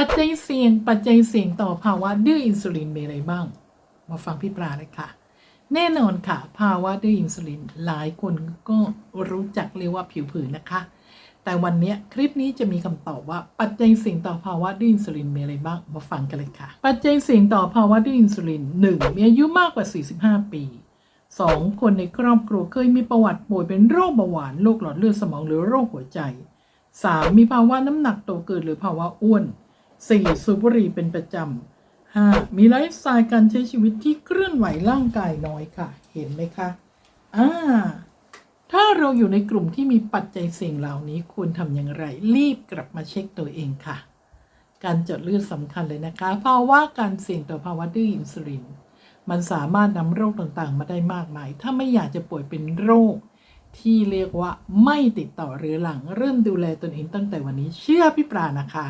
ปัจจัยเสี่ยง ปัจจัยเสี่ยงต่อภาวะดื้ออินซูลินมีอะไรบ้าง มาฟังพี่ปลาเลยค่ะ แน่นอนค่ะ ภาวะดื้ออินซูลินหลายคนก็รู้จักเรียกว่าผิวผืนนะคะ แต่วันนี้คลิปนี้จะมีคำตอบว่าปัจจัยเสี่ยงต่อภาวะดื้ออินซูลินมีอะไรบ้าง มาฟังกันเลยค่ะ ปัจจัยเสี่ยงต่อภาวะดื้ออินซูลิน 1. มีอายุมากกว่า 45 ปี 2. คนในครอบครัวเคยมีประวัติป่วยเป็นโรคเบาหวาน โรคหลอดเลือดสมองหรือโรคหัวใจ 3. มีภาวะน้ำหนักโตเกินหรือภาวะอ้วน 4. สูบบุหรี่เป็นประจำ 5. มีไลฟ์สไตล์การใช้ชีวิตที่เคลื่อนไหวร่างกายน้อยค่ะ เห็นไหมคะอ่าถ้าเราอยู่ในกลุ่มที่มีปัจจัยเสี่ยงเหล่านี้ควรทำอย่างไร รีบกลับมาเช็คตัวเองค่ะ การจดเลือดสำคัญเลยนะคะภาะวะการเสี่ยงต่อภาวะดื้ออินซูลิน มันสามารถนำโรคต่างๆ มาได้มากมาย ถ้าไม่อยากจะป่วยเป็นโรค ที่เรียกว่าไม่ติดต่อเรื้อรังเริ่มดูแลตนเองตั้งแต่วันนี้เชื่อพี่ปลานะคะ